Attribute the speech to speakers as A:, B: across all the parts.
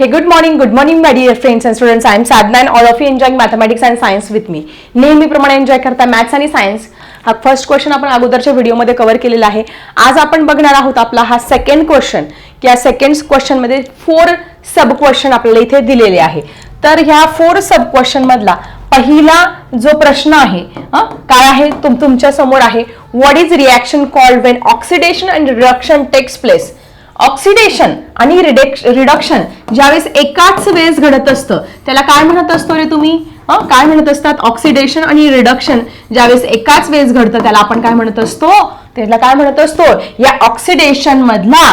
A: Hey, good morning, good morning, my dear friends and students. I am Sadna and all of you enjoying mathematics and science with me. नेहमीप्रमाणे enjoy करता maths आणि science हा first question आपण अगोदरच्या व्हिडिओमध्ये cover केलेला आहे. आज आपण बघणार आहोत आपला हा सेकंड क्वेश्चन की या सेकंड क्वेश्चनमध्ये फोर सब क्वेश्चन आपल्याला इथे दिलेले आहे. तर ह्या फोर सब क्वेश्चन मधला पहिला जो प्रश्न आहे काय आहे? तुम तुमच्यासमोर आहे. What is reaction called when oxidation and reduction takes place oxidation आणि रिडक्शन ज्यावेळेस एकाच वेळेस घडत असतं त्याला काय म्हणत असतो रे तुम्ही? काय म्हणत असतात? ऑक्सिडेशन आणि रिडक्शन ज्यावेळेस एकाच वेळेस घडतं त्याला आपण काय म्हणत असतो? त्याला काय म्हणत असतो? या ऑक्सिडेशन मधला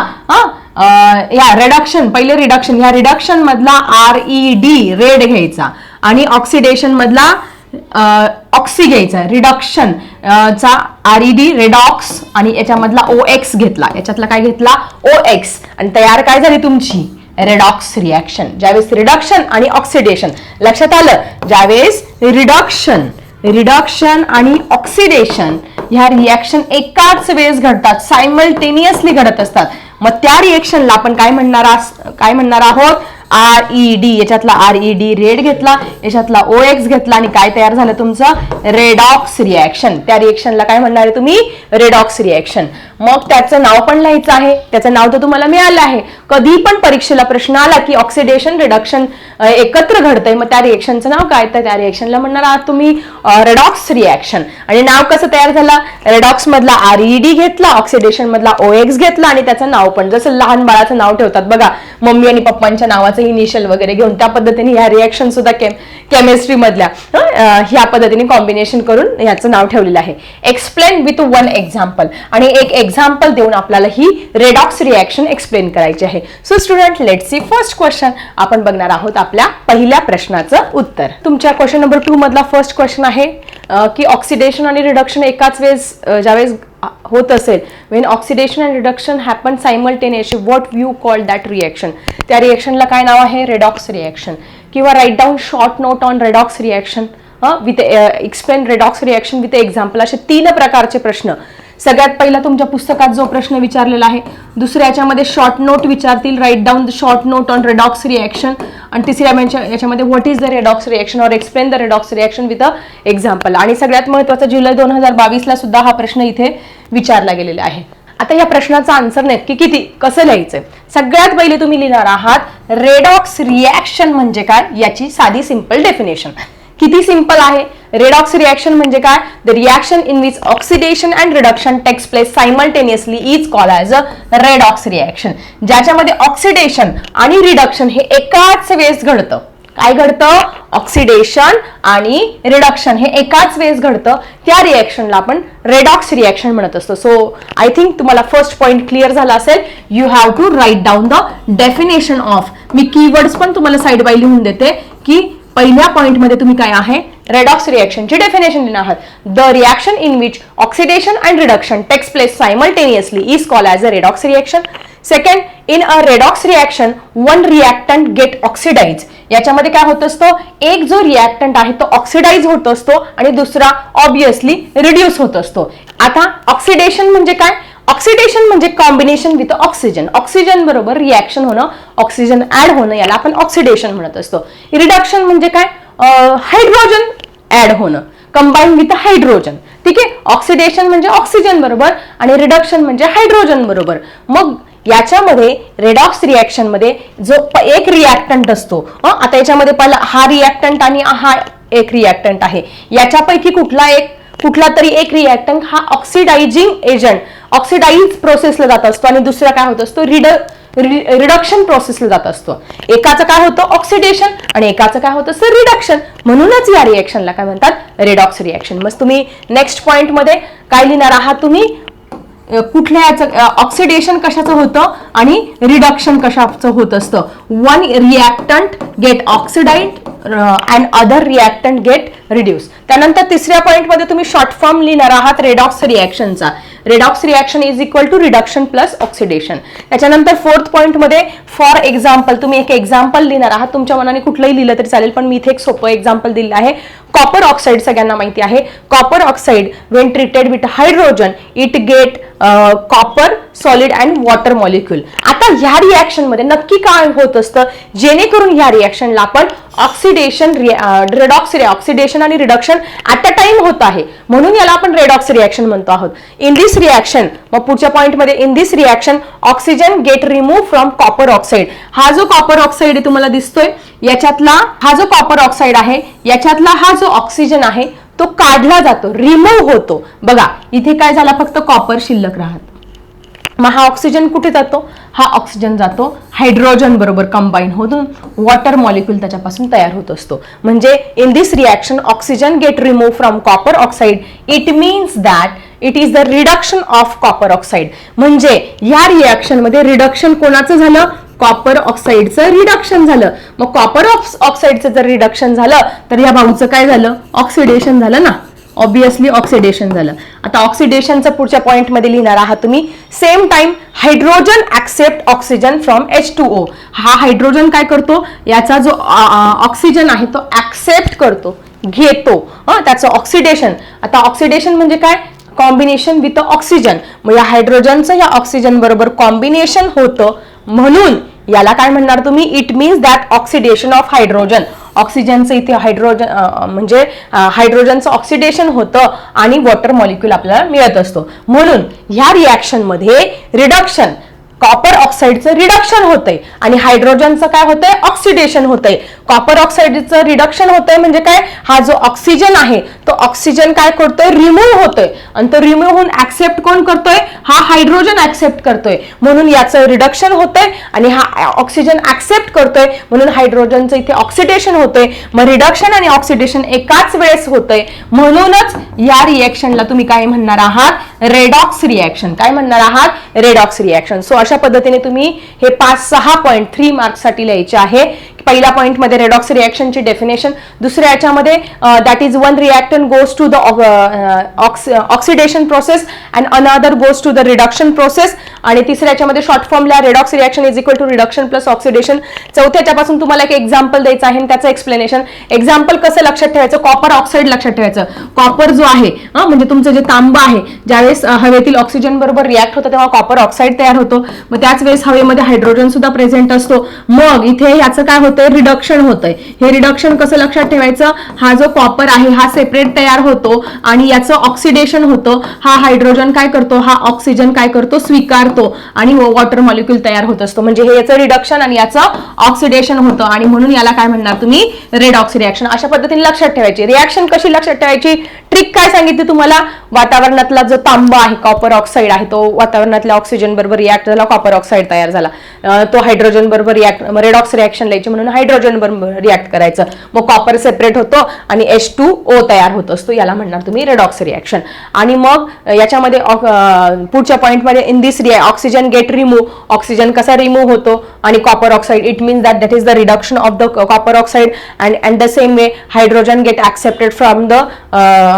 A: या रिडक्शन पहिले रिडक्शन या रिडक्शन मधला आर ई डी रेड घ्यायचा. आणि ऑक्सिडेशन मधला ऑक्सी घ्यायचा रिडक्शन चा आर ई डी रेडॉक्स आणि याच्यामधला ओ एक्स घेतला. याच्यातला काय घेतला? ओ एक्स आणि तयार काय झाली तुमची? रेडॉक्स रिॲक्शन ज्यावेळेस रिडक्शन आणि ऑक्सिडेशन लक्षात आलं? ज्यावेळेस रिडक्शन रिडक्शन आणि ऑक्सिडेशन ह्या रिॲक्शन एकाच वेळेस घडतात. सायमल्टेनियसली घडत असतात. मग त्या रिएक्शनला आपण काय म्हणणार काय म्हणणार आहोत? आर ई डी याच्यातला आर ई डी रेड घेतला याच्यातला ओ एक्स घेतला आणि काय तयार झालं तुमचं? रेडॉक्स रिॲक्शन त्या रिएक्शनला काय म्हणणार आहे तुम्ही? रेडॉक्स रिॲक्शन मग त्याचं नाव पण लिहायचं आहे. त्याचं नाव तर तुम्हाला मिळालं आहे. कधी पण परीक्षेला प्रश्न आला की ऑक्सिडेशन रिडक्शन एकत्र घडतंय मग त्या रिएक्शनचं नाव काय? तर त्या रिएक्शनला म्हणणार आहात तुम्ही रेडॉक्स रिॲक्शन आणि नाव कसं तयार झालं? रेडॉक्स मधला आर ई डी घेतला ऑक्सिडेशन मधला ओ एक्स घेतला आणि त्याचं नाव पण जसं लहान बाळाचं नाव ठेवतात बघा मम्मी आणि पप्पांच्या नावाचं इनिशियल वगैरे घेऊन त्या पद्धतीने ह्या रिॲक्शन सुद्धा केम केमिस्ट्री मधल्या ह्या पद्धतीने कॉम्बिनेशन करून ह्याचं नाव ठेवलेलं आहे. एक्सप्लेन विथ वन एक्झाम्पल आणि एक एक्झाम्पल देऊन आपल्याला ही रेडॉक्स रिॲक्शन एक्सप्लेन करायची आहे. So student let see first question आपण बघणार आहोत आपल्या पहिल्या प्रश्नाचं उत्तर. तुमच्या क्वेश्चन नंबर टू मधला फर्स्ट क्वेश्चन आहे की ऑक्सिडेशन आणि रिडक्शन एकाच वेळेस ज्यावेळेस होत असेल. When oxidation and reduction happen simultaneously what you call that reaction त्या रिॲक्शनला काय नाव आहे? रेडॉक्स रिॲक्शन किंवा write down short note on redox reaction with explain redox reaction with example असे तीन प्रकारचे प्रश्न. सगळ्यात पहिला तुमच्या पुस्तकात जो प्रश्न विचारलेला आहे दुसऱ्या याच्यामध्ये शॉर्ट नोट विचारतील write down the short note on redox reaction आणि तिसऱ्या याच्यामध्ये what is the redox reaction or explain the redox reaction with a example आणि सगळ्यात महत्त्वाचा जुलै दोन हजार बावीसला सुद्धा हा प्रश्न इथे विचारला गेलेला आहे. आता या प्रश्नाचा आन्सर नक्की किती? कसं लिहायचंय? सगळ्यात पहिले तुम्ही लिहिणार आहात रेडॉक्स रिॲक्शन म्हणजे काय? याची साधी सिंपल डेफिनेशन किती सिंपल आहे? रेडॉक्स रिॲक्शन म्हणजे काय? The reaction in which oxidation and reduction takes place simultaneously is call as a redox reaction ज्याच्यामध्ये ऑक्सिडेशन आणि रिडक्शन हे एकाच वेळेस घडतं. काय घडतं? ऑक्सिडेशन आणि रिडक्शन हे एकाच वेळेस घडतं. त्या रिॲक्शनला आपण रेडॉक्स रिॲक्शन म्हणत असतो. सो आय थिंक तुम्हाला फर्स्ट पॉईंट क्लिअर झाला असेल. You have to write down the definition of me keywords पण तुम्हाला साईड बाय लिहून देते की पहिल्या पॉईंटमध्ये तुम्ही काय आहे? रेडॉक्स रिॲक्शनची डेफिनेशन देणार आहात. The reaction in which oxidation and reduction takes place simultaneously is call as a redox reaction second in a redox reaction one reactant get oxidise याच्यामध्ये काय होत असतं? एक जो रिॲक्टंट आहे तो ऑक्सिडाइज होत असतो आणि दुसरा ऑब्विसली रिड्यूस होत असतो. आता ऑक्सिडेशन म्हणजे काय? ऑक्सिडेशन म्हणजे कॉम्बिनेशन विथ ऑक्सिजन ऑक्सिजन बरोबर रिॲक्शन होणं ऑक्सिजन ऍड होणं याला आपण ऑक्सिडेशन म्हणत असतो. रिडक्शन म्हणजे काय? हायड्रोजन ऍड होणं. कंबाईन विथ हायड्रोजन ठीक आहे? ऑक्सिडेशन म्हणजे ऑक्सिजन बरोबर आणि रिडक्शन म्हणजे हायड्रोजन बरोबर. मग याच्यामध्ये रेडॉक्स रिॲक्शनमध्ये जो एक रिॲक्टंट असतो आता याच्यामध्ये पहिला हा रिॲक्टंट आणि हा एक रिॲक्टंट आहे. याच्यापैकी कुठला एक कुठला तरी एक रिॲक्टंट हा ऑक्सिडायझिंग एजंट ऑक्सिडाईज प्रोसेसला जात असतो. आणि दुसरा काय होत असतो? रिड रिडक्शन प्रोसेसला जात असतो. एकाचं काय होतं? ऑक्सिडेशन आणि एकाचं काय होतं असतं? रिडक्शन म्हणूनच या रिॲक्शनला काय म्हणतात? रेडॉक्स रिॲक्शन मग तुम्ही नेक्स्ट पॉइंटमध्ये काय लिहिणार आहात तुम्ही? कुठल्या याचं ऑक्सिडेशन कशाचं होतं? आणि रिडक्शन कशाचं होत असतं? One reactant get oxidised and other reactant get reduce त्यानंतर तिसऱ्या पॉईंटमध्ये तुम्ही शॉर्ट फॉर्म लिहिणार आहात redox रिॲक्शनचा redox reaction is equal to reduction plus oxidation त्याच्यानंतर फोर्थ पॉईंटमध्ये फॉर एक्झाम्पल तुम्ही एक एक्झाम्पल लिहिणार आहात. तुमच्या मनाने कुठलंही लिहिलं तरी चालेल पण मी इथे एक सोपं एक्झाम्पल दिलं आहे. कॉपर ऑक्साईड सगळ्यांना माहिती आहे. Copper oxide when treated with hydrogen it get copper solid and water molecule आता ह्या रिॲक्शनमध्ये नक्की काय होत असतं? जेणेकरून ह्या रिॲक्शनला आपण ऑक्सिडेशन रेडॉक्स ऑक्सिडेशन आणि रिडक्शन ॲट अ टाइम होत आहे. म्हणून याला आपण रेडॉक्स रिॲक्शन म्हणतो आहोत. इन दिस रिॲक्शन मग पुढच्या पॉईंटमध्ये in this reaction oxygen get remove from copper oxide हा जो कॉपर ऑक्साईड तुम्हाला दिसतोय याच्यातला हा जो कॉपर ऑक्साईड आहे याच्यातला हा जो ऑक्सिजन आहे तो काढला जातो रिमूव्ह होतो. बघा इथे काय झाला फक्त कॉपर शिल्लक राहत. मग हा ऑक्सिजन कुठे जातो? हा ऑक्सिजन जातो हायड्रोजन बरोबर कंबाईन होऊन वॉटर मॉलिक्यूल त्याच्यापासून तयार होत असतो. म्हणजे in this reaction oxygen get remove from copper oxide it means that it is the reduction of copper oxide म्हणजे या रिॲक्शनमध्ये रिडक्शन कोणाचं झालं? कॉपर ऑक्साईडचं रिडक्शन झालं. मग कॉपर ऑक्साईडचं जर रिडक्शन झालं तर या भाऊचं काय झालं? ऑक्सिडेशन झालं ना? ऑब्विसली ऑक्सिडेशन झालं. आता ऑक्सिडेशनचं पुढच्या पॉईंटमध्ये लिहिणार आहात तुम्ही. Same time hydrogen accept oxygen from H two O हा हायड्रोजन काय करतो? याचा जो ऑक्सिजन आहे तो ऍक्सेप्ट करतो. घेतो. त्याचं ऑक्सिडेशन आता ऑक्सिडेशन म्हणजे काय? कॉम्बिनेशन विथ ऑक्सिजन मग या हायड्रोजनचं या ऑक्सिजन बरोबर कॉम्बिनेशन होतं. म्हणून याला काय म्हणणार तुम्ही? It means that oxidation of hydrogen ऑक्सिजनचं इथे हायड्रोजन म्हणजे हायड्रोजनचं ऑक्सिडेशन होतं आणि वॉटर मॉलिक्यूल आपल्याला मिळत असतो. म्हणून ह्या रिॲक्शनमध्ये रिडक्शन कॉपर ऑक्साईडचं रिडक्शन होतंय. आणि हायड्रोजनचं काय होतंय? ऑक्सिडेशन होतंय. कॉपर ऑक्साईडचं रिडक्शन होतंय म्हणजे काय? हा जो ऑक्सिजन आहे तो ऑक्सिजन काय करतोय? रिमूव्ह होतोय. आणि तो रिमूव्ह होऊन ऍक्सेप्ट कोण करतोय? हा हायड्रोजन ऍक्सेप्ट करतोय. म्हणून याचं रिडक्शन होतंय आणि हा ऑक्सिजन ऍक्सेप्ट करतोय. म्हणून हायड्रोजनचं इथे ऑक्सिडेशन होतंय. मग रिडक्शन आणि ऑक्सिडेशन एकाच वेळेस होतंय. म्हणूनच या रिएक्शनला तुम्ही काय म्हणणार आहात? रेडॉक्स रिॲक्शन काय म्हणणार आहात? रेडॉक्स रिॲक्शन सो अशा पद्धतीने तुम्ही हे पाच सहा पॉईंट थ्री मार्क्ससाठी लिहायचे आहे. पहिल्या पॉईंटमध्ये रेडॉक्स रिॲक्शनची डेफिनेशन दुसऱ्या याच्यामध्ये that is one reactant goes to the oxidation process and another goes to the reduction process आणि तिसऱ्या याच्यामध्ये short फॉर्मला redox reaction is equal to reduction plus oxidation चौथ्याच्यापासून तुम्हाला एक एक्झाम्पल द्यायचं आहे आणि त्याचं एक्सप्लेनेशन एक्झाम्पल कसं लक्षात ठेवायचं? कॉपर ऑक्साईड लक्षात ठेवायचं. कॉपर जो आहे हं, म्हणजे तुमचं जे तांबं आहे ज्यावेळेस हवेतील ऑक्सिजन बरोबर रिॲक्ट होतं तेव्हा कॉपर ऑक्साईड तयार होतो. मग त्याच वेळेस हवेमध्ये हायड्रोजन सुद्धा प्रेझेंट असतो. मग इथे याचं काय होतं? होतंय रिडक्शन होतंय. हे रिडक्शन कसं लक्षात ठेवायचं? हा जो कॉपर आहे हा सेपरेट तयार होतो आणि याचं ऑक्सिडेशन होतं. हा हायड्रोजन काय करतो? हा ऑक्सिजन काय करतो? स्वीकारतो आणि वॉटर मॉलिक्यूल तयार होत असतो. म्हणजे हे याचं रिडक्शन आणि याचं ऑक्सिडेशन होतं. आणि म्हणून याला काय म्हणणार तुम्ही? रेड रिॲक्शन अशा पद्धतीने लक्षात ठेवायची. रिॲक्शन कशी लक्षात ठेवायची? ट्रिक काय सांगितली तुम्हाला? वातावरणातला जो तांबा आहे कॉपर ऑक्साईड आहे तो वातावरणातल्या ऑक्सिजन बरोबर रिॲक्ट झाला कॉपर ऑक्साईड तयार झाला. तो हायड्रोजन बरोबर रिॲक्ट रेडॉक्स रिॲक्शन लिहायची म्हणून हायड्रोजन बरोबर रिॲक्ट करायचं. मग कॉपर सेपरेट होतो आणि एच टू ओ तयार होत असतो याला म्हणणार तुम्ही रेडॉक्स रिॲक्शन आणि मग याच्यामध्ये पुढच्या पॉईंटमध्ये इन दिस रिया ऑक्सिजन गेट रिमूव्ह ऑक्सिजन कसा रिमूव्ह होतो आणि copper oxide it means that that is the reduction of the copper oxide and and the same way hydrogen get accepted from the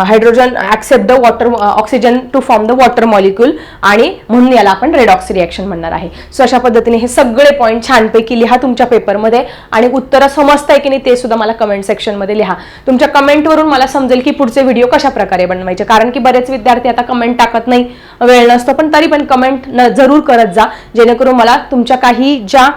A: hydrogen accept the water oxygen to form the water molecule आणि म्हणून याला आपण redox reaction म्हणणार आहे. So अशा पद्धतीने हे सगळे पॉईंट छानपैकी लिहा तुमच्या पेपरमध्ये आणि उत्तरं समजताय की नाही ते सुद्धा मला कमेंट सेक्शनमध्ये लिहा. तुमच्या कमेंटवरून मला समजेल की पुढचे व्हिडिओ कशा प्रकारे बनवायचे. कारण की बरेच विद्यार्थी आता कमेंट टाकत नाही वेळ नसतो पण तरी पण कमेंट जरूर करत जा. जेणेकरून मला तुमच्या काही ज्या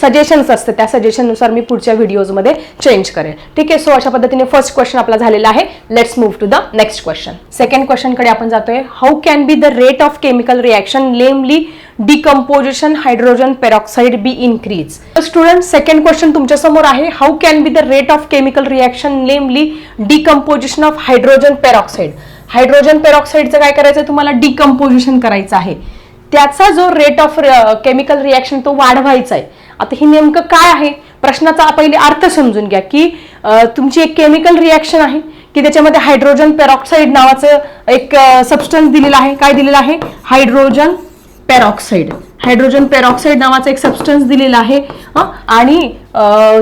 A: सजेशन्स असते त्या सजेशननुसार मी पुढच्या व्हिडिओजमध्ये चेंज करेन ठीक आहे? सो अशा पद्धतीने फर्स्ट क्वेश्चन आपला झालेला आहे. Let's move to the next question second क्वेश्चनकडे आपण जातोय. How can be the rate of chemical reaction namely decomposition hydrogen peroxide be increase student second question तुमच्यासमोर आहे. How can be the rate of chemical reaction namely decomposition of hydrogen peroxide hydrogen पेरॉक्साईडचं काय करायचं तुम्हाला? Decomposition करायचं आहे. त्याचा जो rate of chemical reaction तो वाढवायचा आहे. आता हे नेमकं काय आहे? प्रश्नाचा पहिले अर्थ समजून घ्या की uh, तुमची एक केमिकल रिॲक्शन आहे. की त्याच्यामध्ये हायड्रोजन पेरॉक्साईड नावाचं एक सबस्टन्स दिलेलं आहे. काय दिलेलं आहे? हायड्रोजन पेरॉक्साईड हायड्रोजन पेरॉक्साईड नावाचा एक सबस्टन्स दिलेला आहे आणि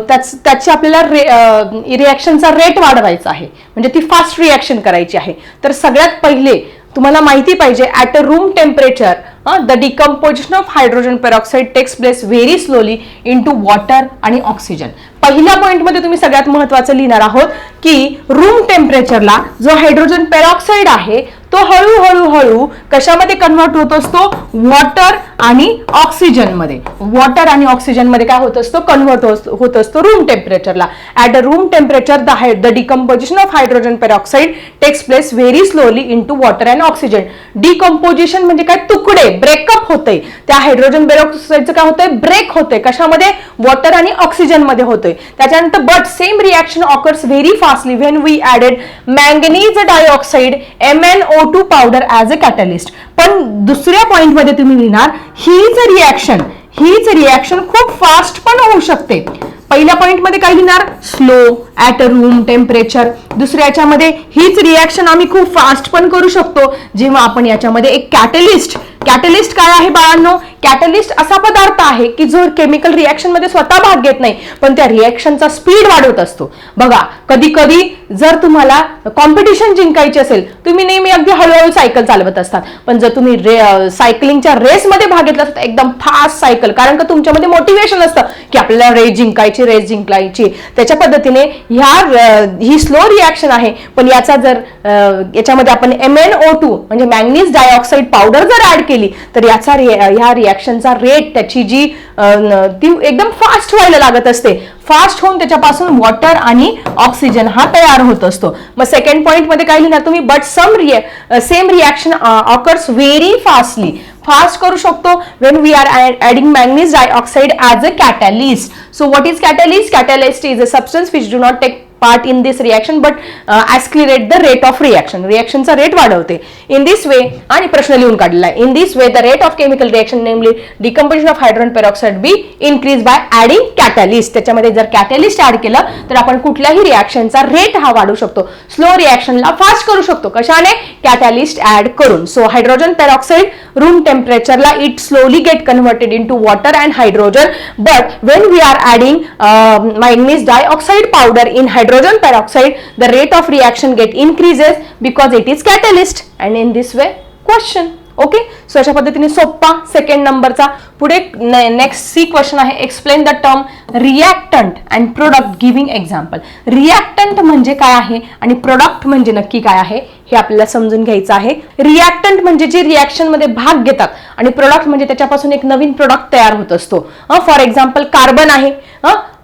A: त्याच त्याची आपल्याला रे रिॲक्शनचा रेट वाढवायचा आहे. म्हणजे ती फास्ट रिॲक्शन करायची आहे. तर सगळ्यात पहिले तुम्हाला माहिती पाहिजे at a room temperature the decomposition of hydrogen peroxide takes place very slowly into water आणि ऑक्सिजन पहिल्या पॉईंटमध्ये तुम्ही सगळ्यात महत्वाचं लिहिणार आहोत की रूम टेम्परेचरला जो हायड्रोजन पेरॉक्साईड आहे तो हळूहळू हळू कशामध्ये कन्वर्ट होत असतो? वॉटर आणि ऑक्सिजनमध्ये. वॉटर आणि ऑक्सिजनमध्ये काय होत असतो? कन्वर्ट होत असतो room टेम्परेचरला at a room temperature the the decomposition of hydrogen peroxide takes place very slowly into water and oxygen decomposition म्हणजे काय? तुकडे ब्रेकअप होते त्या हायड्रोजन पेरॉक्साईडचं काय होतंय? ब्रेक होतंय. कशामध्ये? वॉटर आणि ऑक्सिजनमध्ये होतोय. त्याच्यानंतर but same reaction occurs very fastly when we added manganese dioxide M N O two powder as a catalyst पण दुसऱ्या पॉईंटमध्ये तुम्ही लिहिणार हीच रिॲक्शन हीच रिॲक्शन खूप फास्ट पण होऊ शकते. पहिल्या पॉईंटमध्ये काय लिहिणार? Slow at a room temperature दुसऱ्या याच्यामध्ये हीच रिॲक्शन आम्ही खूप फास्ट पण करू शकतो. जेव्हा आपण याच्यामध्ये एक कॅटलिस्ट कॅटलिस्ट काय आहे बाळांनो? कॅटलिस्ट असा पदार्थ आहे की जो केमिकल रिॲक्शनमध्ये स्वतः भाग घेत नाही पण त्या रिॲक्शनचा स्पीड वाढवत असतो. बघा कधी कधी जर तुम्हाला कॉम्पिटिशन जिंकायची असेल तुम्ही नेहमी अगदी हळूहळू सायकल चालवत असतात. पण जर तुम्ही रे सायकलिंगच्या रेसमध्ये भाग घेतला तर एकदम फास्ट सायकल कारण का तुमच्यामध्ये मोटिवेशन असतं की आपल्याला रेस जिंकायची रेस जिंकलायची त्याच्या पद्धतीने ह्या ही स्लो रिॲक्शन आहे. पण याचा जर याच्यामध्ये आपण एम एन ओ टू म्हणजे मॅग्नीज डायऑक्साईड पावडर जर ऍड केली तर याचा ह्या रिॲक्शनचा रेट त्याची जी ती एकदम फास्ट व्हायला लागत असते. फास्ट होऊन त्याच्यापासून वॉटर आणि ऑक्सिजन हा तयार होत असतो. मग सेकंड पॉईंटमध्ये काय लिहिणार तुम्ही? But some रिए same reaction occurs very fastly fast करू शकतो when we are adding manganese dioxide as a catalyst so what is catalyst catalyst is a substance which do not take part in this reaction but accelerate the rate of reaction रिॲक्शनचा rate वाढवते. In this way आणि प्रश्न लिहून काढलेला आहे. In this way the rate of chemical reaction namely decomposition of hydrogen peroxide be increase by adding catalyst त्याच्यामध्ये जर catalyst add केलं तर आपण कुठल्याही रिॲक्शनचा रेट हा वाढू शकतो. स्लो रिॲक्शनला फास्ट करू शकतो. कशाने? कॅटॅलिस्ट ऍड करून. So hydrogen peroxide room टेम्परेचरला it slowly get converted into water and hydrogen but when we are adding dioxide powder in hydro hydrogen peroxide the rate of reaction get increases because it is catalyst. And in this way question okay so अशा पद्धतीने सोप्पा second नंबरचा पुढे next C question आहे. Explain the term reactant and product giving example reactant म्हणजे काय आहे? आणि प्रोडक्ट म्हणजे नक्की काय आहे? हे आपल्याला समजून घ्यायचं आहे. रिॲक्टंट म्हणजे जे रिॲक्शनमध्ये भाग घेतात आणि प्रोडक्ट म्हणजे त्याच्यापासून एक नवीन प्रोडक्ट तयार होत असतो. फॉर एक्झाम्पल कार्बन आहे.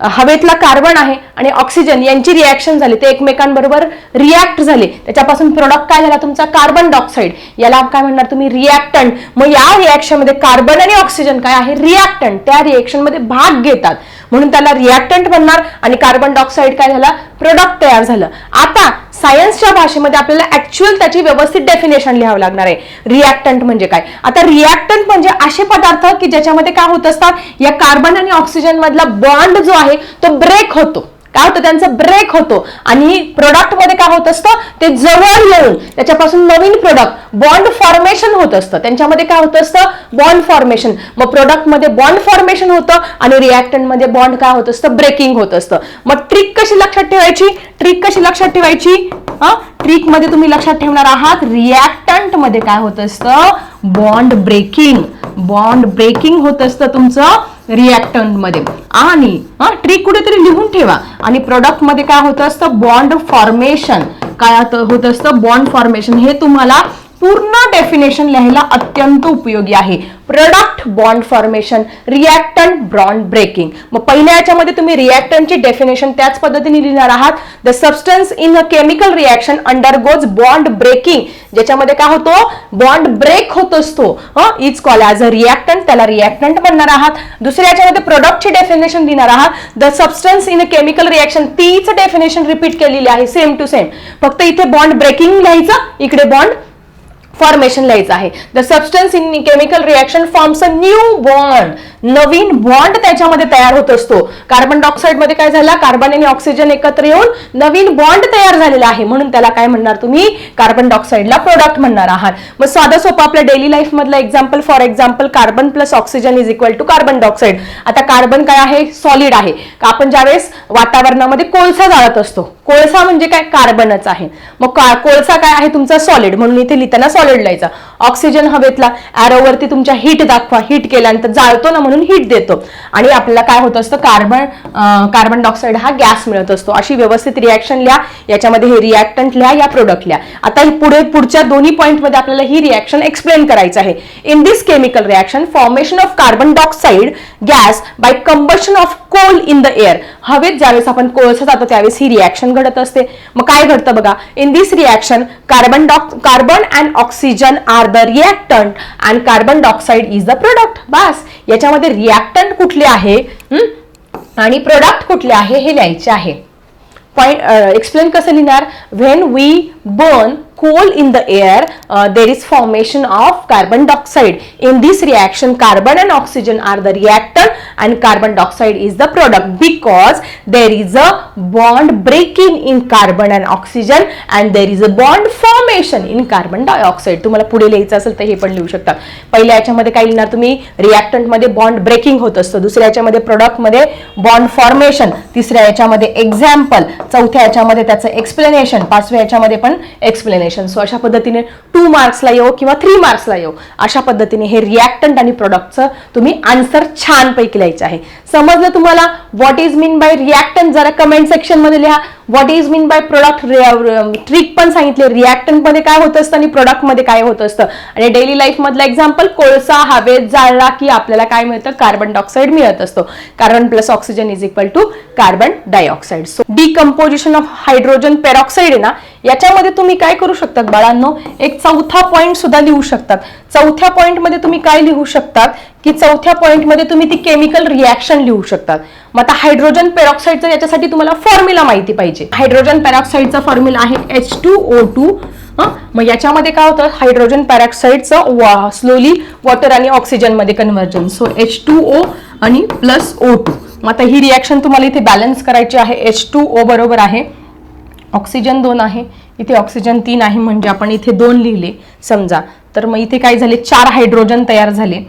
A: हवेतला कार्बन आहे आणि ऑक्सिजन यांची रिॲक्शन झाली ते एकमेकांबरोबर रिॲक्ट झाले. त्याच्यापासून प्रोडक्ट काय झाला तुमचा? कार्बन डायऑक्साईड याला काय म्हणणार तुम्ही? रिॲक्टंट मग या रिॲक्शनमध्ये कार्बन आणि ऑक्सिजन काय आहे? रिॲक्टंट त्या रिॲक्शनमध्ये भाग घेतात. म्हणून त्याला रिॲक्टंट म्हणणार आणि कार्बन डायऑक्साईड काय झाला? प्रोडक्ट तयार झालं. आता सायन्सच्या भाषेमध्ये आपल्याला ऍक्च्युअल त्याची व्यवस्थित डेफिनेशन लिहावं लागणार आहे. रिॲक्टंट म्हणजे काय? आता रिॲक्टंट म्हणजे असे पदार्थ की ज्याच्यामध्ये काय होत असतात? या कार्बन आणि ऑक्सिजन मधला बॉन्ड जो आहे तो ब्रेक होतो. काय होतं? त्यांचं ब्रेक होतो. आणि प्रोडक्टमध्ये काय होत असतं? ते जवळ येऊन त्याच्यापासून नवीन प्रोडक्ट बॉन्ड फॉर्मेशन होत असतं. त्यांच्यामध्ये काय होत असतं? बॉन्ड फॉर्मेशन मग प्रोडक्टमध्ये बॉन्ड फॉर्मेशन होतं आणि रिॲक्टंटमध्ये बॉन्ड काय होत असतं? ब्रेकिंग होत असतं. मग ट्रिक कशी लक्षात ठेवायची? ट्रिक कशी लक्षात ठेवायची? ट्रिकमध्ये तुम्ही लक्षात ठेवणार आहात. रिॲक्टंटमध्ये काय होत असतं? बॉन्ड ब्रेकिंग बॉन्ड ब्रेकिंग होत असतं तुमचं रिॲक्टंटमध्ये. आणि ट्रिक कुठेतरी लिहून ठेवा. आणि प्रोडक्टमध्ये काय होत असतं? बॉन्ड फॉर्मेशन काय होत- होत असतं? बॉन्ड फॉर्मेशन हे तुम्हाला पूर्ण डेफिनेशन लिहायला अत्यंत उपयोगी आहे. Product bond formation reactant bond breaking मग पहिल्या याच्यामध्ये तुम्ही रिॲक्टंटची डेफिनेशन त्याच पद्धतीने लिहिणार आहात. The substance in a chemical reaction undergoes bond breaking ज्याच्यामध्ये काय होतो? बॉन्ड ब्रेक होत असतो. Is call as a reactant त्याला रिॲक्टंट म्हणणार आहात. दुसऱ्या याच्यामध्ये प्रोडक्टची डेफिनेशन देणार आहात. The substance in a chemical reaction तीच डेफिनेशन रिपीट केलेली आहे. सेम टू सेम फक्त इथे बॉन्ड ब्रेकिंग लिहायचं इकडे बॉन्ड फॉर्मेशन लिहायचं आहे. The substance in chemical reaction forms a new bond Naveen bond त्याच्यामध्ये तयार होत असतो. कार्बन डायऑक्साईडमध्ये काय झालं? कार्बन आणि ऑक्सिजन एकत्र येऊन नवीन बॉन्ड तयार झालेला आहे. म्हणून त्याला काय म्हणणार तुम्ही? कार्बन डायऑक्साईडला प्रोडक्ट म्हणणार आहात. मग साधं सोपं आपल्या डेली लाईफ मधलं example for example carbon plus oxygen is equal to carbon dioxide आता कार्बन काय आहे? सॉलिड आहे. आपण ज्यावेळेस वातावरणामध्ये कोळसा जाळत असतो. कोळसा म्हणजे काय? कार्बनच आहे. मग कोळसा काय आहे? तुमचा सॉलिड म्हणून इथे लिहिताना सॉलिड लिहायचा. ऑक्सिजन हवेतला ॲरोवरती तुमच्या हीट दाखवा हीट केल्यानंतर जाळतो ना म्हणून हीट देतो. आणि आपल्याला काय होत असतं कार्बन कार्बन डायऑक्साईड हा गॅस मिळत असतो. अशी व्यवस्थित रिॲक्शन लिहा याच्यामध्ये हे रिॲक्टंट लिहा या प्रोडक्ट लिहा. आता ही पुढे पुढच्या दोन्ही पॉईंटमध्ये आपल्याला ही रिॲक्शन एक्सप्लेन करायचं आहे. In this chemical reaction formation of carbon dioxide gas by combustion of coal in the air हवेत ज्यावेळेस आपण कोळसा जातो त्यावेळेस ही रिॲक्शन घडत असते. मग काय घडतं बघा? In this reaction carbon dock carbon and oxygen are the reactant and carbon dioxide is the product बास याच्यामध्ये रिॲक्टंट कुठले आहे? आणि प्रोडक्ट कुठले आहे? हे लिहायचे आहे. पॉइंट एक्सप्लेन कसं लिहिणार? When we burn coal in the air uh, there is formation of carbon dioxide in this reaction carbon and oxygen are the reactant and carbon dioxide is the product because there is a bond breaking in carbon and oxygen and there is a bond formation in carbon dioxide तुम्हाला पुढे लिहायचं असेल तर हे पण लिहू शकता पहिल्या याच्यामध्ये काय लिहिणार तुम्ही रिॲक्टंटमध्ये बॉन्ड ब्रेकिंग होत असतं दुसऱ्या याच्यामध्ये प्रोडक्टमध्ये बॉन्ड फॉर्मेशन तिसऱ्या याच्यामध्ये एक्झाम्पल चौथ्या याच्यामध्ये त्याचं एक्सप्लेनेशन पाचव्या याच्यामध्ये पण एक्सप्लेनेशन सो अशा पद्धतीने टू मार्क्सला येऊ किंवा थ्री मार्क्सला येऊ. अशा पद्धतीने हे रिॲक्टंट आणि प्रोडक्टचं तुम्ही आन्सर छानपैकी लिहायचं आहे. समजलं तुम्हाला? What is mean by reactant जरा कमेंट सेक्शनमध्ये लिहा. What is mean by product trick पण सांगितले. रिॲक्टंटमध्ये काय होत असतं आणि प्रोडक्टमध्ये काय होत असतं? आणि डेली लाईफमधलं एक्झाम्पल कोळसा हवेत जाळला की आपल्याला काय मिळतं? कार्बन डायऑक्साईड मिळत असतो. Carbon plus oxygen is equal to carbon dioxide so decomposition of hydrogen peroxide आहे ना याच्यामध्ये तुम्ही काय करू शकतात बाळांनो? एक चौथा पॉईंट सुद्धा लिहू शकतात. चौथ्या पॉईंटमध्ये तुम्ही काय लिहू शकतात? की चौथ्या पॉईंटमध्ये तुम्ही ती केमिकल रिॲक्शन लिहू शकतात. मग आता हायड्रोजन पेरॉक्साईडचं याच्यासाठी तुम्हाला फॉर्म्युला माहिती पाहिजे. हायड्रोजन पॅरॉक्साईडचा फॉर्म्युला आहे एच टू ओ टू मग याच्यामध्ये काय होतं? हायड्रोजन पॅरॉक्साईडचं स्लोली वॉटर आणि ऑक्सिजनमध्ये conversion so H two O आणि प्लस ओ टू मग आता ही रिॲक्शन तुम्हाला इथे बॅलन्स करायची आहे. एच टू ओ बरोबर आहे. ऑक्सिजन दोन आहे. इथे ऑक्सिजन तीन आहे म्हणजे आपण इथे दोन लिहिले. समजा तर मग इथे काय झाले? चार हायड्रोजन तयार झाले.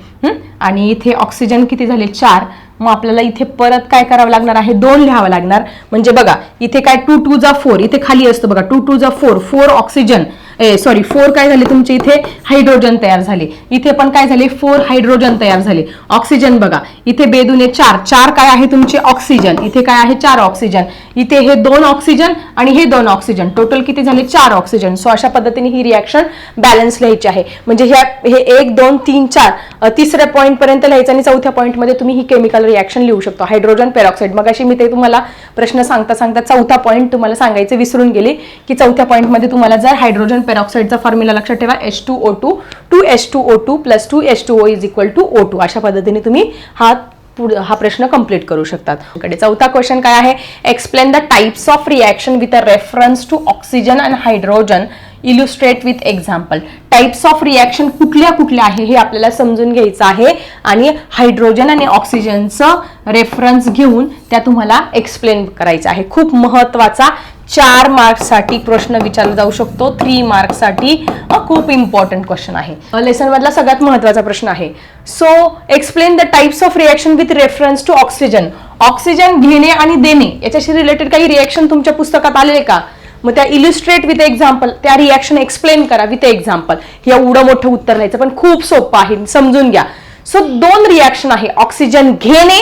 A: आणि इथे ऑक्सिजन किती झाले? चार. मग आपल्याला इथे परत काय करावं लागणार आहे? दोन लिहावं लागणार. म्हणजे बघा इथे काय टू टू जा फोर इथे खाली असतं बघा टू टू जा four four oxygen a sorry four काय झाले तुमचे इथे? हायड्रोजन तयार झाले. इथे पण काय झाले? फोर हायड्रोजन तयार झाले. ऑक्सिजन बघा. इथे बेदुने चार. चार काय आहे तुमचे? ऑक्सिजन इथे काय आहे? चार ऑक्सिजन इथे हे दोन ऑक्सिजन आणि हे दोन ऑक्सिजन टोटल किती झाले? चार ऑक्सिजन सो अशा पद्धतीने ही रिॲक्शन बॅलन्स लिहायची आहे. म्हणजे ह्या हे एक दोन तीन चार तिसऱ्या पॉईंट पर्यंत लिहायचं आणि चौथ्या पॉईंटमध्ये तुम्ही ही केमिकल रिॲक्शन लिहू शकतो. हायड्रोजन पेरॉक्साईड मग अशी मी ते तुम्हाला प्रश्न सांगता सांगता चौथा पॉईंट तुम्हाला सांगायचे विसरून गेले की चौथ्या पॉईंटमध्ये तुम्हाला जर हायड्रोजन पेरॉक्साईडचा फॉर्म्युला लक्षात ठेवा H two O two two H two O two plus two H two O is equal to O two अशा पद्धतीने तुम्ही हा पुढ- हा प्रश्न कंप्लीट करू शकतात. चौथा क्वेश्चन काय आहे? Explain the types of reaction with a reference to oxygen and hydrogen illustrate with example types of reaction कुठल्या कुठल्या आहे हे आपल्याला समजून घ्यायचं आहे. आणि हायड्रोजन आणि ऑक्सिजनचं रेफरन्स घेऊन त्या तुम्हाला एक्सप्लेन करायचं आहे. खूप महत्त्वाचा चार मार्क्ससाठी प्रश्न विचारला जाऊ शकतो. थ्री मार्क्ससाठी खूप इम्पॉर्टंट क्वेश्चन आहे. लेसन मधला सगळ्यात महत्त्वाचा प्रश्न आहे. So explain the types of reaction with reference to oxygen oxygen घेणे आणि देणे याच्याशी रिलेटेड काही रिॲक्शन तुमच्या पुस्तकात आलेले का? मग त्या इलिस्ट्रेट विथ एक्झाम्पल त्या रिॲक्शन एक्सप्लेन करा विथ एक्झाम्पल हे एवढं मोठं उत्तर द्यायचं पण खूप सोपं आहे समजून घ्या. सो दोन रिॲक्शन आहे ऑक्सिजन घेणे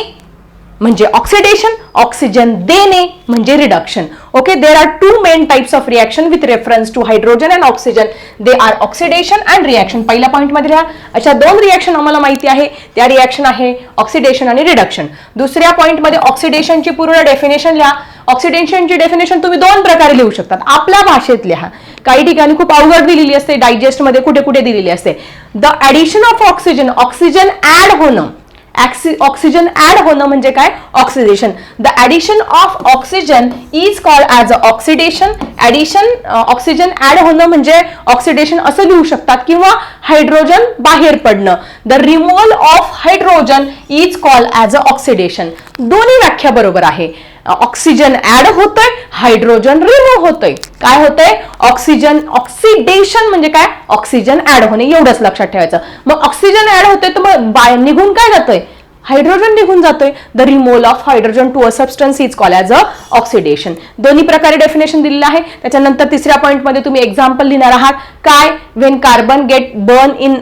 A: म्हणजे ऑक्सिडेशन ऑक्सिजन देणे म्हणजे reduction okay there are two main types of reaction with reference to hydrogen and oxygen they are oxidation and reaction पहिल्या पॉईंटमध्ये लिहा अशा दोन रिॲक्शन आम्हाला माहिती आहे. त्या रिॲक्शन आहे ऑक्सिडेशन आणि रिडक्शन दुसऱ्या पॉईंटमध्ये ऑक्सिडेशनची पूर्ण डेफिनेशन लिहा. ऑक्सिडेशनची डेफिनेशन तुम्ही दोन प्रकारे लिहू शकतात. आपल्या भाषेत लिहा. काही ठिकाणी खूप अवघड दिलेली असते. डायजेस्टमध्ये कुठे कुठे दिलेली असते. The addition of oxygen oxygen add होणं ऑक्सिजन ऍड होणं म्हणजे काय? Oxidation the addition of oxygen is called as a oxidation addition oxygen add होणं म्हणजे ऑक्सिडेशन असं लिहू शकतात किंवा हायड्रोजन बाहेर पडणं. The removal of hydrogen is called as a oxidation दोन्ही व्याख्या बरोबर आहे. ऑक्सिजन ऍड होतोय हायड्रोजन रिमूव्ह होतोय. काय होतंय? ऑक्सिजन ऑक्सिडेशन म्हणजे काय? ऑक्सिजन ऍड होणे एवढंच लक्षात ठेवायचं. मग ऑक्सिजन ऍड होतोय तर मग निघून काय जातोय? हायड्रोजन निघून जातोय. The removal of hydrogen to a substance is call as a oxidation दोन्ही प्रकारे डेफिनेशन दिलेलं आहे. त्याच्यानंतर तिसऱ्या पॉईंटमध्ये तुम्ही एक्झाम्पल लिहिणार आहात. काय? When carbon get burn in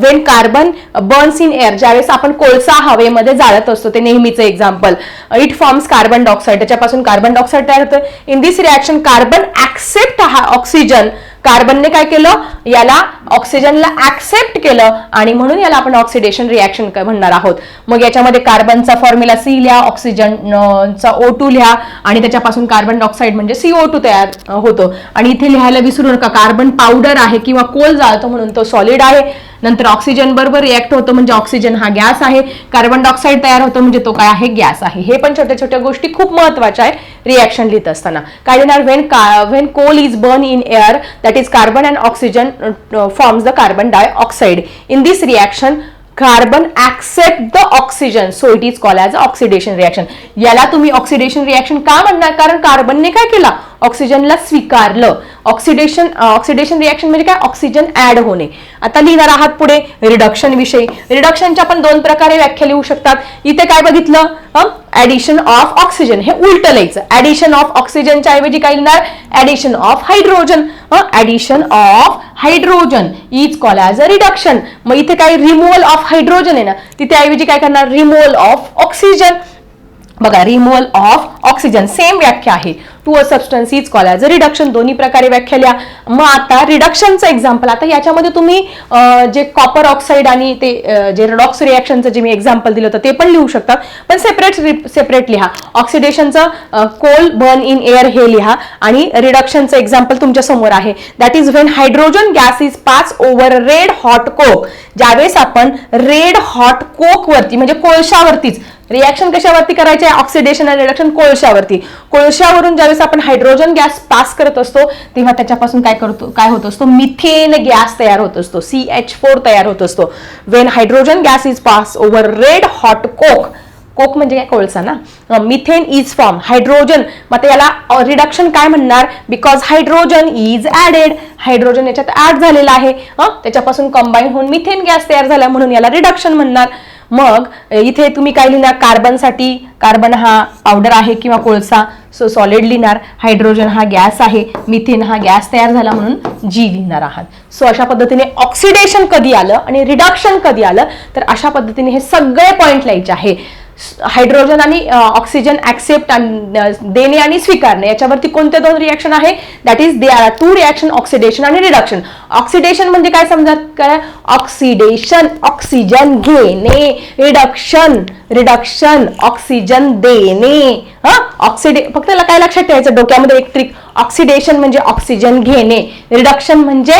A: when carbon burns in air ज्यावेळेस आपण कोळसा हवेमध्ये जाळत असतो ते नेहमीचं example it forms carbon dioxide त्याच्यापासून कार्बन डायऑक्साईड तयार होतं in this reaction carbon accept हा ऑक्सिजन कार्बनने काय केलं? याला ऑक्सिजनला ऍक्सेप्ट केलं आणि म्हणून याला आपण ऑक्सिडेशन रिॲक्शन म्हणणार आहोत. मग याच्यामध्ये कार्बनचा फॉर्म्युला सी लिहा ऑक्सिजनचा ओ टू लिहा आणि त्याच्यापासून कार्बन डायऑक्साईड म्हणजे सीओ टू तयार होतो. आणि इथे लिहायला विसरू नका कार्बन पावडर आहे किंवा कोल जाळतो म्हणून तो सॉलिड आहे. नंतर ऑक्सिजन बरोबर रिॲक्ट होतो म्हणजे ऑक्सिजन हा गॅस आहे. कार्बन डायऑक्साईड तयार होतो म्हणजे तो काय आहे? गॅस आहे. हे पण छोट्या छोट्या गोष्टी खूप महत्त्वाच्या आहे रिॲक्शन लिहित असताना. काय देणार? व्हेन का when coal is burn in air that is carbon and oxygen forms the carbon dioxide in this reaction carbon accept the oxygen so it is call as oxidation reaction याला तुम्ही oxidation reaction का म्हणणार? कारण कार्बनने काय केला? ऑक्सिजनला स्वीकारलं. Oxidation oxidation reaction म्हणजे काय? ऑक्सिजन ऍड होणे. आता लिहिणार आहात पुढे रिडक्शन विषयी. रिडक्शनच्या आपण दोन प्रकारे व्याख्या लिहू शकतात. इथे काय बघितलं? ऍडिशन ऑफ ऑक्सिजन हे उलट लिहायचं. ऍडिशन ऑफ ऑक्सिजनच्या ऐवजी काय लिहिणार? Addition of hydrogen addition of hydrogen is call as a reduction मग इथे काय रिमूव्हल ऑफ हायड्रोजन आहे ना तिथे ऐवजी काय करणार? रिमूव्हल ऑफ ऑक्सिजन बघा रिमूव्हल ऑफ ऑक्सिजन सेम व्याख्या आहे. To a substance is call as a reduction दोन्ही प्रकारे व्याख्या लिहा. मग आता रिडक्शनचं एक्झाम्पल आता याच्यामध्ये तुम्ही जे कॉपर ऑक्साईड आणि ते जे रेडॉक्स रिॲक्शनचं जे मी एक्झाम्पल दिलं होतं ते पण लिहू शकतात पण सेपरेट सेपरेट लिहा. ऑक्सिडेशनचं कोल बर्न इन एअर हे लिहा. आणि रिडक्शनचं एक्झाम्पल तुमच्यासमोर आहे. That is when hydrogen gas is pass over red hot coke ज्यावेळेस आपण रेड हॉट कोक वरती म्हणजे कोळशावरतीच रिॲक्शन कशावरती करायचे? ऑक्सिडेशन आणि रिडक्शन कोळशावरती. कोळशावरून ज्यावेळेस आपण हायड्रोजन गॅस पास करत असतो तेव्हा त्याच्यापासून काय करतो काय होत असतो? मिथेन गॅस तयार होत असतो. सी एच फोर तयार होत असतो. When hydrogen gas is pass over red hot coke coke म्हणजे काय? कोळसा ना? मिथेन इज फॉर्म हायड्रोजन मग आता याला रिडक्शन काय म्हणणार? Because hydrogen is added hydrogen याच्यात ऍड झालेला आहे. त्याच्यापासून कंबाईन होऊन मिथेन गॅस तयार झाला म्हणून याला रिडक्शन म्हणणार. मग इथे तुम्ही काय लिहिणार? कार्बनसाठी कार्बन हा पावडर आहे किंवा कोळसा? सो सॉलिड लिहिणार. हायड्रोजन हा गॅस आहे. मिथेन हा गॅस तयार झाला म्हणून जी लिहिणार आहात. सो अशा पद्धतीने ऑक्सिडेशन कधी आलं आणि रिडक्शन कधी आलं? तर अशा पद्धतीने हे सगळे पॉईंट लिहायचे आहे. हायड्रोजन आणि ऑक्सिजन ऍक्सेप्ट देणे आणि स्वीकारणे याच्यावरती कोणते दोन रिॲक्शन आहे? That is they are two reaction oxidation आणि रिडक्शन ऑक्सिडेशन म्हणजे काय समजा काय? ऑक्सिडेशन ऑक्सिजन घेणे रिडक्शन रिडक्शन ऑक्सिजन देणे. हां? ऑक्सिडे फक्त काय लक्षात ठेवायचं? डोक्यामध्ये एक ट्रिक ऑक्सिडेशन म्हणजे ऑक्सिजन घेणे. रिडक्शन म्हणजे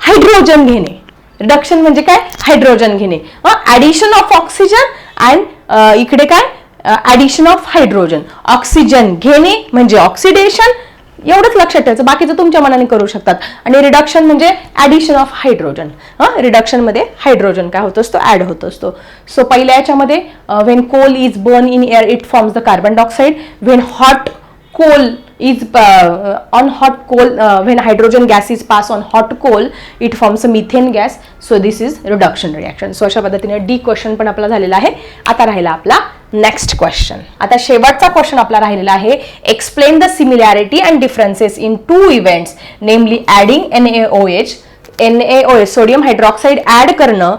A: हायड्रोजन घेणे. रिडक्शन म्हणजे काय? हायड्रोजन घेणे. ऍडिशन ऑफ ऑक्सिजन अँड इकडे काय? ॲडिशन ऑफ हायड्रोजन ऑक्सिजन घेणे म्हणजे ऑक्सिडेशन एवढंच लक्षात ठेवायचं. बाकीचं तुमच्या मनाने करू शकतात. आणि रिडक्शन म्हणजे ॲडिशन ऑफ हायड्रोजन हां? रिडक्शनमध्ये हायड्रोजन काय होत असतो? ॲड होत असतो. सो पहिल्या याच्यामध्ये when coal is burn in air it forms the carbon dioxide when hot coal is uh, uh, on hot coal uh, when hydrogen gas is passed on hot coal it forms a methane gas. So this is reduction reaction. So अशा पद्धतीने D question पण आपला झालेला आहे. आता राहिला आपला next question आता शेवटचा क्वेश्चन आपला राहिलेला आहे. Explain the similarity and differences in two events namely adding N A O H N A ओए सोडियम हायड्रॉक्साईड ऍड करणं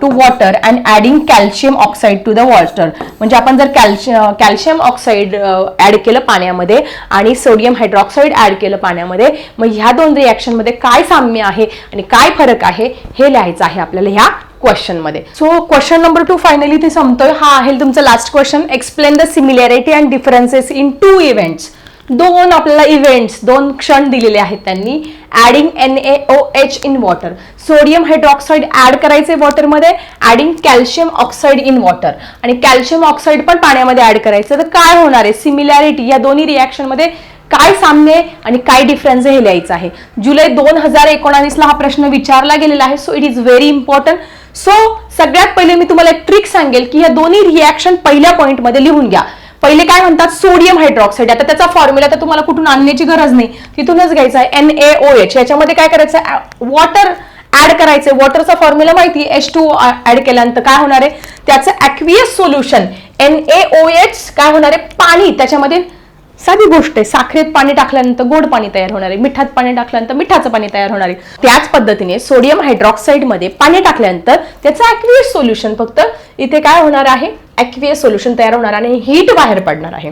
A: to water and adding calcium oxide to the water म्हणजे आपण जर कॅल्शियम कॅल्शियम ऑक्साईड ऍड केलं पाण्यामध्ये आणि sodium hydroxide add केलं पाण्यामध्ये मग ह्या दोन रिॲक्शनमध्ये काय साम्य आहे आणि काय फरक आहे हे लिहायचं आहे आपल्याला ह्या क्वेश्चनमध्ये so question number two finally ते संपतोय. हा आहे तुमचं last question explain the similarity and differences in two events दोन आपल्याला इव्हेंट्स दोन क्षण दिलेले आहेत त्यांनी. Adding N A O H in water sodium hydroxide add करायचे वॉटरमध्ये adding calcium oxide in water आणि कॅल्शियम ऑक्साईड पण पाण्यामध्ये ऍड करायचं. तर काय होणार आहे? सिमिलॅरिटी या दोन्ही रिॲक्शनमध्ये काय साम्य आहे आणि काय डिफरन्स आहे हे लिहायचं आहे. जुलै दोन हजार एकोणावीसला हा प्रश्न विचारला गेलेला आहे so it is very important so सगळ्यात पहिले मी तुम्हाला एक ट्रिक सांगेल की या दोन्ही रिॲक्शन पहिल्या पॉईंटमध्ये लिहून घ्या. पहिले काय म्हणतात? सोडियम हायड्रॉक्साईड आता त्याचा फॉर्म्युला तर तुम्हाला कुठून आणण्याची गरज नाही. तिथूनच घ्यायचा आहे. एन ए ओ एच याच्यामध्ये काय करायचं वॉटर ऍड करायचंय. वॉटरचा फॉर्म्युला माहिती एच टू ऍड केल्यानंतर काय होणार आहे? त्याचं aqueous solution N A O H काय होणार आहे? पाणी. त्याच्यामध्ये साधी गोष्ट आहे. साखरेत पाणी टाकल्यानंतर गोड पाणी तयार होणार आहे. मिठात पाणी टाकल्यानंतर मिठाचं पाणी तयार होणार आहे. त्याच पद्धतीने सोडियम हायड्रॉक्साईडमध्ये पाणी टाकल्यानंतर त्याचं ॲक्वियस सोल्युशन फक्त इथे काय होणार आहे? ॲक्वियस सोल्युशन तयार होणार आणि हीट बाहेर पडणार आहे.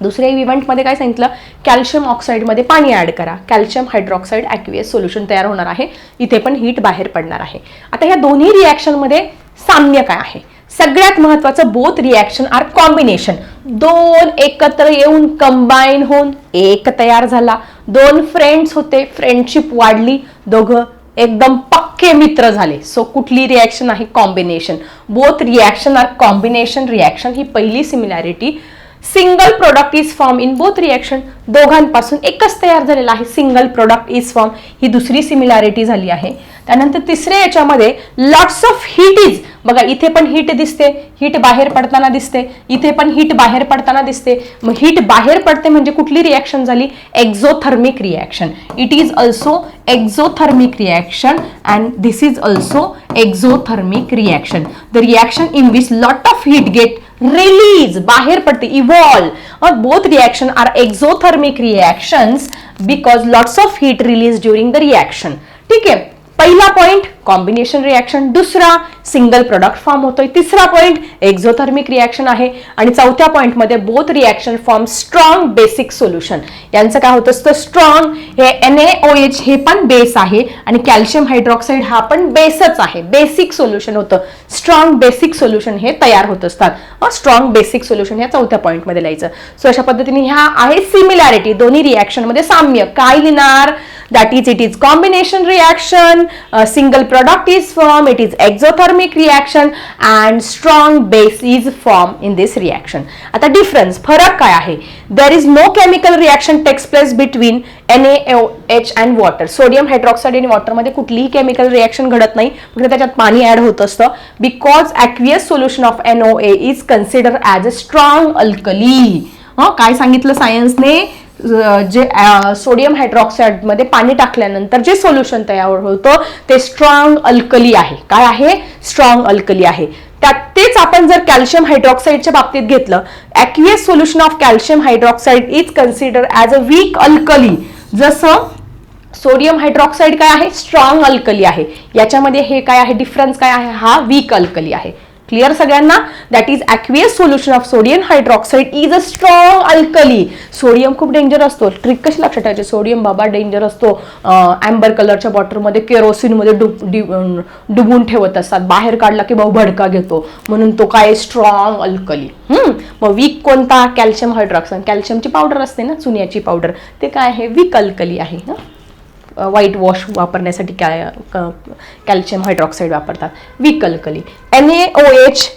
A: दुसऱ्या इव्हेंटमध्ये काय सांगितलं? कॅल्शियम ऑक्साईडमध्ये पाणी ॲड करा. कॅल्शियम हायड्रॉक्साईड ॲक्वियस सोल्युशन तयार होणार आहे. इथे पण हीट बाहेर पडणार आहे. आता ह्या दोन्ही रिॲक्शनमध्ये साम्य काय आहे? सगळ्यात महत्वाचं बोथ रिॲक्शन आर कॉम्बिनेशन दोन एकत्र येऊन कंबाईन होऊन एक तयार झाला. दोन फ्रेंड्स होते फ्रेंडशिप वाढली. दोघं एकदम पक्के मित्र झाले. सो कुठली रिॲक्शन आहे? Combination both reaction are combination reaction ही पहिली similarity single product is form in both reaction दोघांपासून एकच तयार झालेला आहे. सिंगल प्रोडक्ट इज फॉर्म ही दुसरी सिमिलॅरिटी झाली आहे. त्यानंतर तिसऱ्या याच्यामध्ये लॉट्स ऑफ हीट इज बघा इथे पण हीट दिसते हीट बाहेर पडताना दिसते इथे पण हीट बाहेर पडताना दिसते. मग हीट बाहेर पडते म्हणजे कुठली रिॲक्शन झाली? Exothermic reaction it is also exothermic reaction and this is also exothermic reaction the reaction in which lot of heat get release बाहेर पडते evolve both reaction are exothermic reactions because lots of heat release during the reaction ठीक आहे? पहिला point combination reaction दुसरा single product form होतोय. तिसरा point exothermic reaction आहे. आणि चौथ्या पॉइंटमध्ये both reaction form strong basic solution यांचं काय होतं? असतं स्ट्रॉंग हे एन ए ओ एच हे पण बेस आहे. आणि कॅल्शियम हायड्रॉक्साईड हा पण बेसच आहे. बेसिक सोल्युशन होतं. स्ट्रॉंग बेसिक सोल्युशन हे तयार होत असतात. स्ट्रॉंग बेसिक सोल्युशन ह्या चौथ्या पॉईंटमध्ये लिहायचं. सो अशा पद्धतीने ह्या आहे सिमिलॅरिटी दोन्ही रिॲक्शनमध्ये साम्य. काय लिहिणार? That is it is combination reaction a single product is formed it is exothermic reaction and strong base is formed in this reaction. आता difference फरक काय आहे there is no chemical reaction takes place between NaOH and water. Water sodium hydroxide आणि वॉटरमध्ये कुठलीही chemical reaction घडत नाही. फक्त त्याच्यात पाणी ऍड होत असतं. Because aqueous solution of N O A is consider as a strong alkali काय सांगितलं सायन्सने जे सोडियम हायड्रॉक्साईडमध्ये पाणी टाकल्यानंतर जे सोल्युशन तयार होतं ते स्ट्रॉंग अल्कली आहे. काय आहे? स्ट्रॉंग अल्कली आहे. त्यात तेच आपण जर कॅल्शियम हायड्रॉक्साईडच्या बाबतीत घेतलं aqueous solution of calcium hydroxide is consider as a weak alkali जसं सोडियम हायड्रॉक्साईड काय आहे? स्ट्रॉंग अल्कली आहे. याच्यामध्ये हे काय आहे? डिफरन्स काय आहे? हा वीक अल्कली आहे. क्लिअर सगळ्यांना? That is aqueous solution of sodium hydroxide is a strong alkali sodium खूप डेंजर असतो. ट्रिक कशी लक्षात ठेवायची? सोडियम बाबा डेंजर असतो. अँबर कलरच्या बॉटलमध्ये केरोसिनमध्ये डुब डुबून ठेवत असतात. बाहेर काढला की भाऊ भडका घेतो. म्हणून तो काय? स्ट्रॉंग अल्कली मग वीक कोणता? कॅल्शियम हायड्रॉक्साईड कॅल्शियमची पावडर असते ना? चुन्याची पावडर ते काय आहे? वीक अल्कली आहे व्हाईट वॉश वापरण्यासाठी कॅ कॅल्शियम हायड्रॉक्साईड वापरतात. Weak alkali. N A O H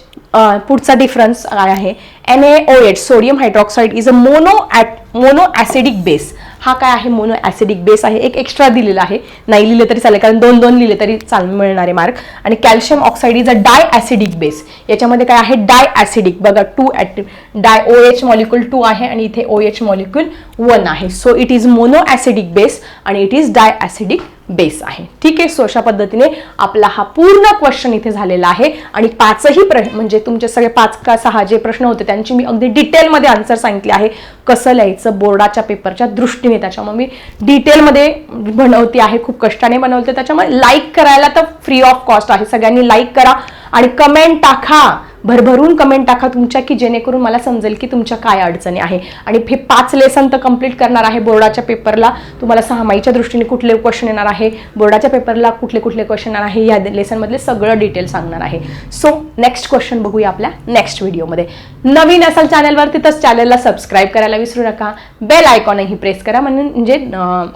A: पुढचा डिफरन्स काय आहे? N A O H sodium hydroxide is a mono at mono acidic base हा काय आहे? मोनो ॲसिडिक बेस आहे. एक एक्स्ट्रा दिलेला आहे. नाही लिहिले तरी चालेल कारण दोन दोन लिहिले तरी चाल मिळणारे मार्क आणि calcium oxide is a di acidic base याच्यामध्ये काय आहे? डाय ॲसिडिक बघा two at di O H molecule two आहे आणि इथे ओ एच मॉलिक्युल वन आहे. So it is mono acidic base आणि it is di acidic base आहे. ठीक आहे? सो अशा पद्धतीने आपला हा पूर्ण क्वेश्चन इथे झालेला आहे. आणि पाचही प्रश्न म्हणजे तुमचे सगळे पाच का सहा जे प्रश्न होते त्यांची मी अगदी डिटेलमध्ये आन्सर सांगितले आहे. कसं लिहायचं बोर्डाच्या पेपरच्या दृष्टीने त्याच्यामुळे मी डिटेलमध्ये बनवते आहे खूप कष्टाने बनवते. त्याच्यामुळे लाईक करायला तर फ्री ऑफ कॉस्ट आहे. सगळ्यांनी लाईक करा आणि कमेंट टाका. भरभरून कमेंट टाका तुमच्या की जेणेकरून मला समजेल की तुमच्या काय अडचणी आहे. आणि हे पाच लेसन तर कंप्लीट करणार आहे बोर्डाच्या पेपरला तुम्हाला सहामाईच्या दृष्टीने कुठले क्वेश्चन येणार आहे बोर्डाच्या पेपरला कुठले कुठले क्वेश्चन येणार आहे या लेसनमधले सगळं डिटेल सांगणार आहे. सो नेक्स्ट क्वेश्चन बघूया आपल्या नेक्स्ट व्हिडिओमध्ये नवीन असाल चॅनलवर तिथंच चॅनलला सबस्क्राईब करायला विसरू नका. बेल आयकॉनही प्रेस करा म्हणजे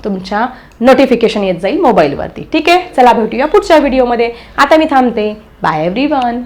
A: तुमच्या नोटिफिकेशन येत जाईल मोबाईलवरती ठीक आहे? चला भेटूया पुढच्या व्हिडिओमध्ये आता मी थांबते. Bye every one